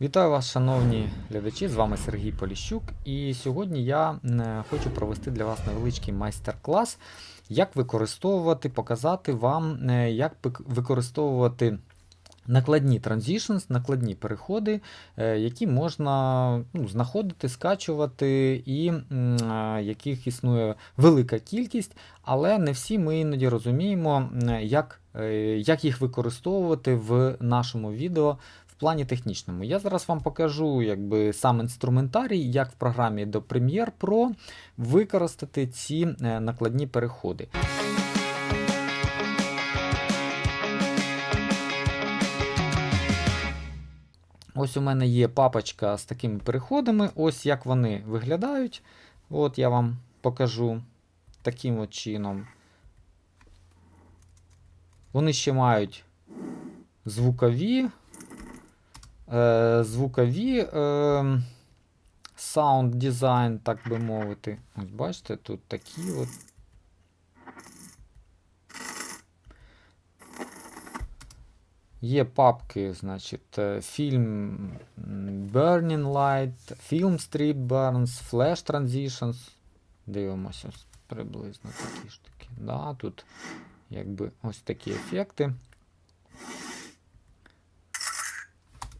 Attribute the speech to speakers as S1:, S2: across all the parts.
S1: Вітаю вас, шановні глядачі! З вами Сергій Поліщук. І сьогодні я хочу провести для вас невеличкий майстер-клас, як використовувати, показати вам, е, як використовувати накладні transitions, накладні переходи, е, які можна ну, знаходити, скачувати, і е, яких існує велика кількість, але не всі ми іноді розуміємо, як, як їх використовувати в нашому відео плані технічному. Я зараз вам покажу якби, сам інструментарій, як в програмі до Premiere Pro використати ці е, накладні переходи. Ось у мене є папочка з такими переходами. Ось як вони виглядають. От я вам покажу таким от чином. Вони ще мають звукові, е, звукові е, sound design, так би мовити. Ось бачите, тут такі от. Є папки, значить, е, фільм Burning Light, Film Strip Burns, Flash Transitions. Дивимося приблизно такі штуки. Да, тут якби ось такі ефекти.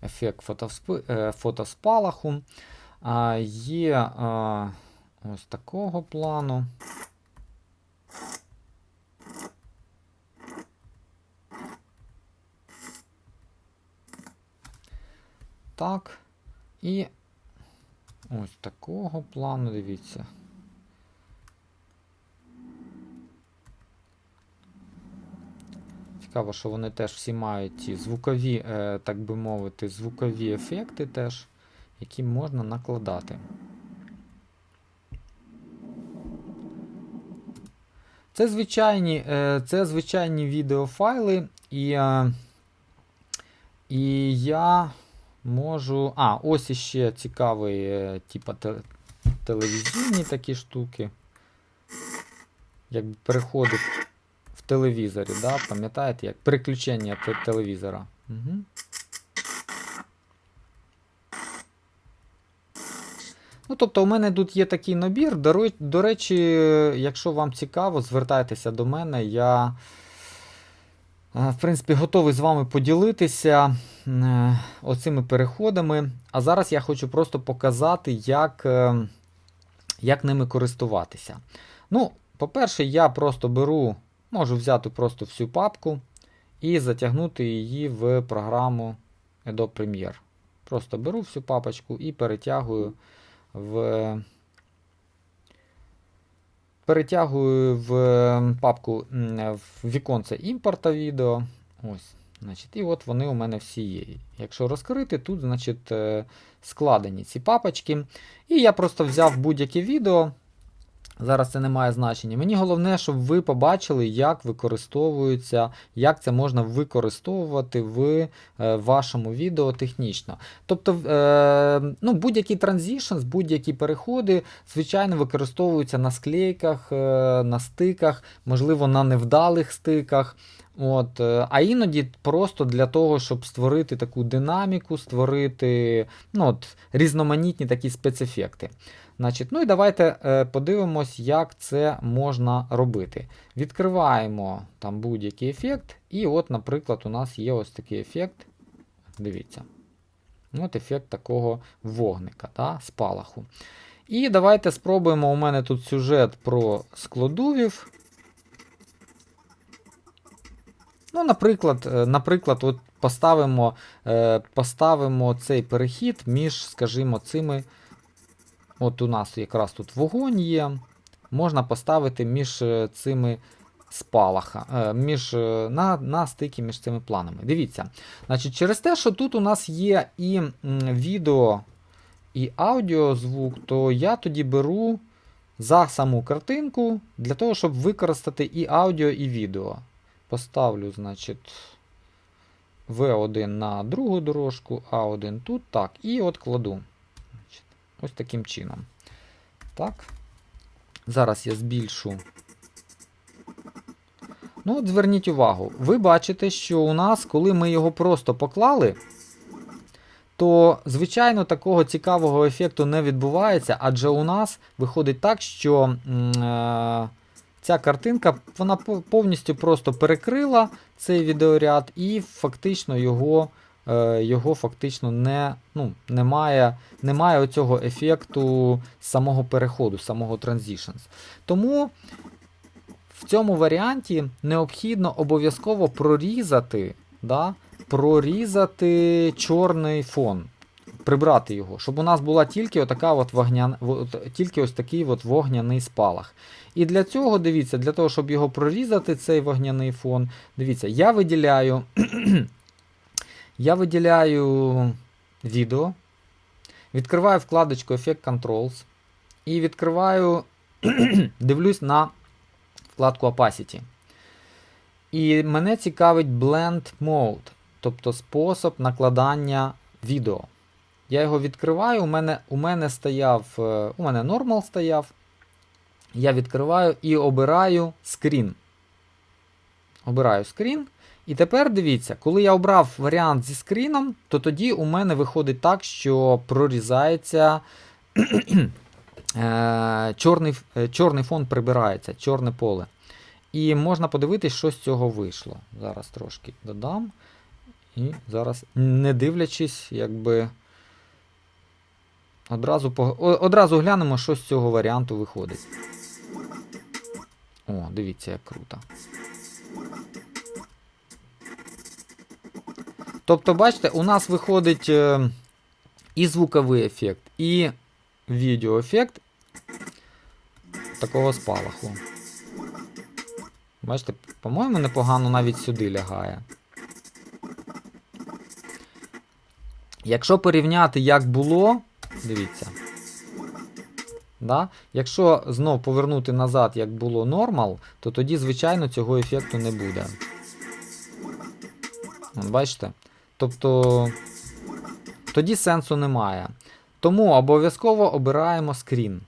S1: Ефект фотоспи, е, фотоспалаху. А, є а, ось такого плану. Так. І ось такого плану, дивіться. Цікаво, що вони теж всі мають ті звукові, е, так би мовити, звукові ефекти теж, які можна накладати. Це звичайні, е, це звичайні відеофайли, і, е, і я можу. А, ось іще цікавий, типа те- телевізійні такі штуки. Якби переходи в телевізорі, да? пам'ятаєте, як переключення те- телевізора. Угу. Ну, тобто, у мене тут є такий набір. До, речі, якщо вам цікаво, звертайтеся до мене. Я, е, в принципі, готовий з вами поділитися е, оцими переходами. А зараз я хочу просто показати, як, е, як ними користуватися. Ну, по-перше, я просто беру, можу взяти просто всю папку і затягнути її в програму Adobe Premiere. Просто беру всю папочку і перетягую в. Перетягую в папку в віконце імпорта відео. Ось. Значить, І от вони у мене всі є. Якщо розкрити, тут значить, е, складені ці папочки. І я просто взяв будь-яке відео. Зараз це не має значення. Мені головне, щоб ви побачили, як використовується, як це можна використовувати в е, вашому відео технічно. Тобто, е, ну, будь-які transitions, будь-які переходи, звичайно, використовуються на склейках, е, на стиках, можливо, на невдалих стиках. От, а іноді просто для того, щоб створити таку динаміку, створити ну, от, різноманітні такі спецефекти. Значить, ну і давайте е, подивимось, як це можна робити. Відкриваємо там будь-який ефект, і от, наприклад, у нас є ось такий ефект. Дивіться. От ефект такого вогника, да, спалаху. І давайте спробуємо. У мене тут сюжет про складувів. Ну, наприклад, е, наприклад, от поставимо, е, поставимо цей перехід між, скажімо, цими. От у нас якраз тут вогонь є. Можна поставити між е, цими спалаха, е, між, е, на, на стики між цими планами. Дивіться. Значить, через те, що тут у нас є і відео, і аудіозвук, то я тоді беру за саму картинку для того, щоб використати і аудіо, і відео. Поставлю, значить, V1 на другу дорожку, A1 тут, так, і от кладу. Ось таким чином. Так. Зараз я збільшу. Ну, от зверніть увагу, ви бачите, що у нас, коли ми його просто поклали, то, звичайно, такого цікавого ефекту не відбувається, адже у нас виходить так, що е, ця картинка вона повністю просто перекрила цей відеоряд і фактично його, його фактично не, ну, немає, немає оцього ефекту самого переходу, самого transitions. Тому в цьому варіанті необхідно обов'язково прорізати, да, прорізати чорний фон, прибрати його, щоб у нас була тільки, отака от вогня... тільки ось такий от вогняний спалах. І для цього, дивіться, для того, щоб його прорізати, цей вогняний фон, дивіться, я виділяю, я виділяю відео, відкриваю вкладочку Effect Controls і відкриваю, дивлюсь на вкладку Opacity. І мене цікавить Blend Mode, тобто спосіб накладання відео. Я його відкриваю, у мене, у мене стояв, е, у мене Normal стояв. Я відкриваю і обираю скрін. Обираю скрін. І тепер дивіться, коли я обрав варіант зі скріном, то тоді у мене виходить так, що прорізається е, чорний, е, чорний фон прибирається, чорне поле. І можна подивитись, що з цього вийшло. Зараз трошки додам. І зараз, не дивлячись, якби. Одразу, пог- одразу глянемо, що з цього варіанту виходить. О, дивіться, як круто. Тобто, бачите, у нас виходить е, і звуковий ефект, і відеоефект такого спалаху. Бачите, по-моєму, непогано навіть сюди лягає. Якщо порівняти, як було, дивіться. Да? Якщо знов повернути назад, як було нормал, то тоді, звичайно, цього ефекту не буде. Бачите? Тобто тоді сенсу немає. Тому обов'язково обираємо скрін.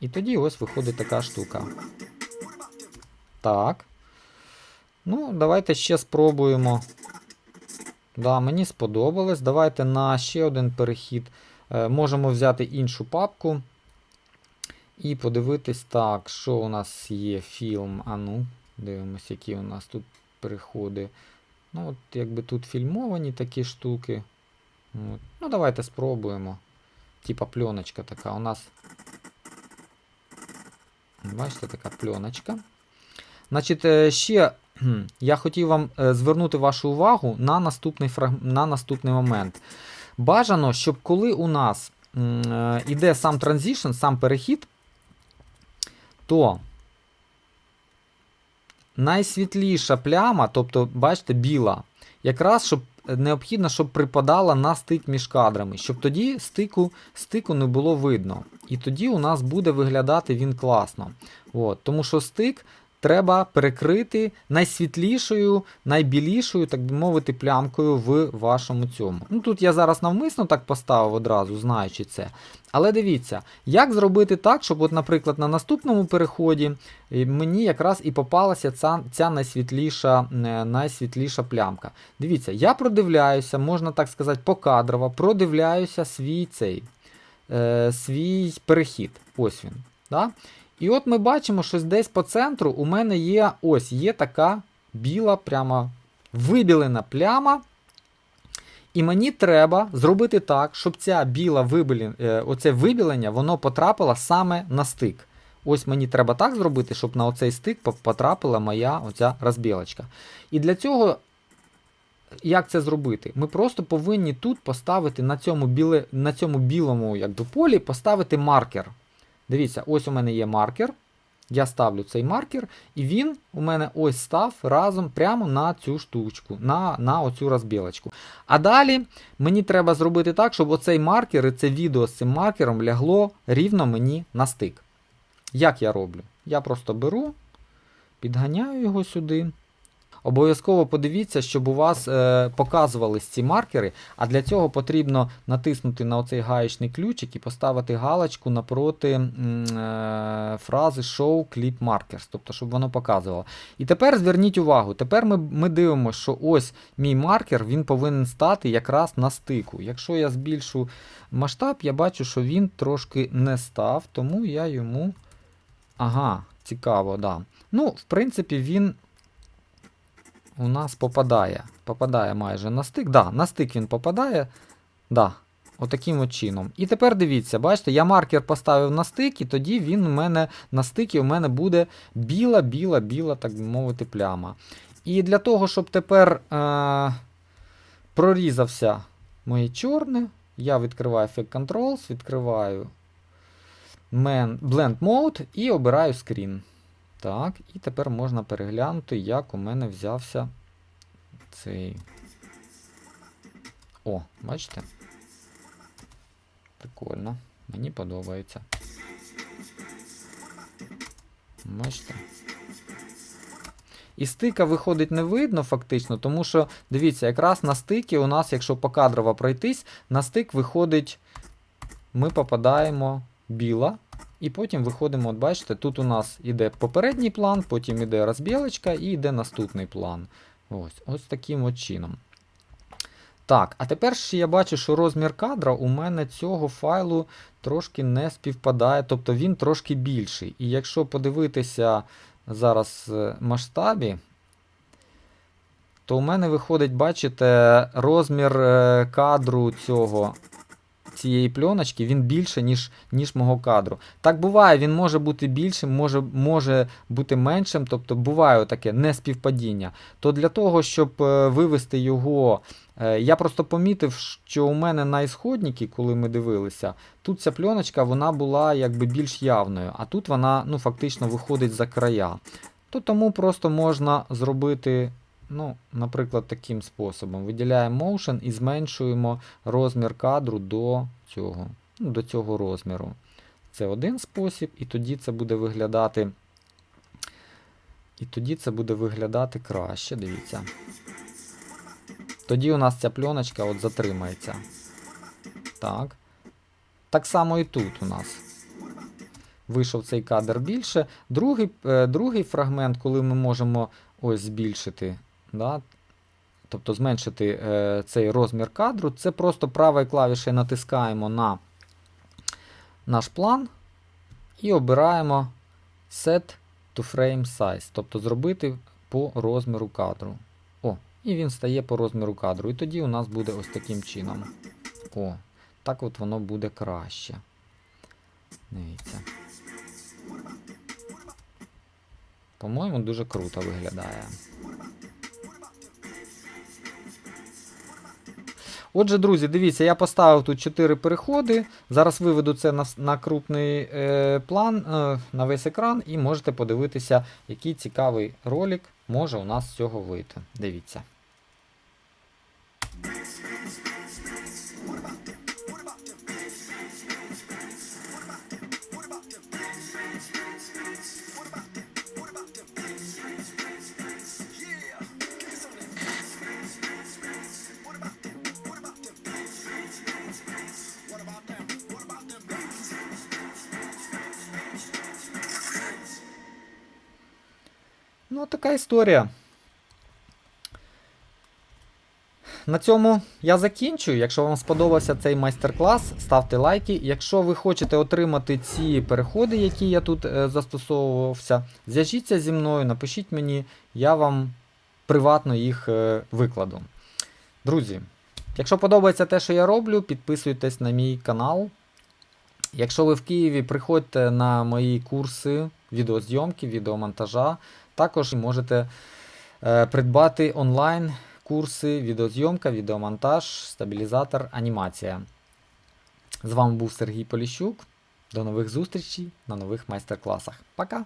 S1: І тоді ось виходить така штука. Так. Ну, давайте ще спробуємо. Да, мені сподобалось. Давайте на ще один перехід. Е, можемо взяти іншу папку. І подивитись, так, що у нас є фільм. А ну, дивимось, які у нас тут переходи. Ну, от якби тут фільмовані такі штуки. От. Ну, давайте спробуємо. Типа пленочка така. У нас. Бачите, така пленочка. Значить, е, ще я хотів вам е, звернути вашу увагу на наступний, фраг... на наступний момент. Бажано, щоб коли у нас м, е, сам транзишн, сам перехід, то найсвітліша пляма, тобто, бачите, біла, якраз щоб необхідно, щоб припадала на стик між кадрами, щоб тоді стику, стику не було видно. І тоді у нас буде виглядати він класно. От, тому що стик треба перекрити найсвітлішою, найбілішою, так би мовити, плямкою в вашому цьому. Ну тут я зараз навмисно так поставив одразу, знаючи це. Але дивіться, як зробити так, щоб, от, наприклад, на наступному переході е, мені якраз і попалася ця, ця найсвітліша, е, найсвітліша плямка. Дивіться, я продивляюся, можна так сказати, покадрово, продивляюся свій цей е, свій перехід. Ось він. Да? І от ми бачимо, що десь по центру у мене є ось є така біла, прямо вибілена пляма. І мені треба зробити так, щоб ця біла е, оце вибілення воно потрапило саме на стик. Ось мені треба так зробити, щоб на оцей стик потрапила моя оця розбілочка. І для цього, як це зробити? Ми просто повинні тут поставити на цьому, біле, на цьому білому якби, полі поставити маркер. Дивіться, ось у мене є маркер. Я ставлю цей маркер, і він у мене ось став разом прямо на цю штучку, на, на оцю розбілочку. А далі мені треба зробити так, щоб оцей маркер і це відео з цим маркером лягло рівно мені на стик. Як я роблю? Я просто беру, підганяю його сюди. Обов'язково подивіться, щоб у вас е, показувались ці маркери, а для цього потрібно натиснути на оцей гаєчний ключик і поставити галочку напроти е, фрази Show Clip Markers, тобто, щоб воно показувало. І тепер зверніть увагу, тепер ми, ми дивимося, що ось мій маркер він повинен стати якраз на стику. Якщо я збільшу масштаб, я бачу, що він трошки не став, тому я йому. Ага, цікаво, да. Ну, в принципі, він у нас попадає. Попадає майже на стик. Да, на стик він попадає. Да, отаким от чином. І тепер дивіться, бачите, я маркер поставив на стик, і тоді він у мене на стикі у мене буде біла, біла, біла, так би мовити, пляма. І для того, щоб тепер е- прорізався моє чорне, я відкриваю Effect Controls, відкриваю Blend Mode і обираю Screen. Так, і тепер можна переглянути, як у мене взявся цей. О, бачите? Прикольно. Мені подобається. Бачите? І стика виходить не видно фактично, тому що, дивіться, якраз на стикі у нас, якщо покадрово пройтись, на стик виходить, ми попадаємо біла. І потім виходимо, от бачите, тут у нас іде попередній план, потім іде розбілочка і йде наступний план. Ось ось таким от чином. Так, а тепер ще я бачу, що розмір кадра у мене цього файлу трошки не співпадає, тобто він трошки більший. І якщо подивитися зараз масштабі, то у мене виходить, бачите, розмір е, кадру цього цієї пленочки, він більше, ніж ніж мого кадру. Так буває, він може бути більшим, може може бути меншим, тобто буває таке неспівпадіння. То для того, щоб е, вивести його, е, я просто помітив, що у мене на ісходникі, коли ми дивилися, тут ця пленочка вона була якби більш явною, а тут вона ну, фактично виходить за края. То тому просто можна зробити Ну, Наприклад, таким способом. Виділяємо Motion і зменшуємо розмір кадру до цього ну, до цього розміру. Це один спосіб, і тоді це буде виглядати. І тоді це буде виглядати краще, дивіться. Тоді у нас ця пленочка от затримається. Так. Так само і тут у нас. Вийшов цей кадр більше. Другий е, другий фрагмент, коли ми можемо ось збільшити Да? Тобто зменшити е, цей розмір кадру. Це просто правою клавішею натискаємо на наш план і обираємо Set to Frame Size, тобто зробити по розміру кадру. О, І він стає по розміру кадру. І тоді у нас буде ось таким чином. О, так от воно буде краще. Дивіться. По-моєму, дуже круто виглядає. Отже, друзі, дивіться, я поставив тут 4 переходи. Зараз виведу це на на крупний е, план, е, на весь екран, і можете подивитися, який цікавий ролик може у нас з цього вийти. Дивіться. Ну, така історія. На цьому я закінчую. Якщо вам сподобався цей майстер-клас, ставте лайки. Якщо ви хочете отримати ці переходи, які я тут е, застосовувався, зв'яжіться зі мною, напишіть мені, я вам приватно їх е, викладу. Друзі, якщо подобається те, що я роблю, підписуйтесь на мій канал. Якщо ви в Києві, приходьте на мої курси відеозйомки, відеомонтажа. Також можете е, придбати онлайн курси відеозйомка, відеомонтаж, стабілізатор, анімація. З вами був Сергій Поліщук. До нових зустрічей на нових майстер-класах. Пока!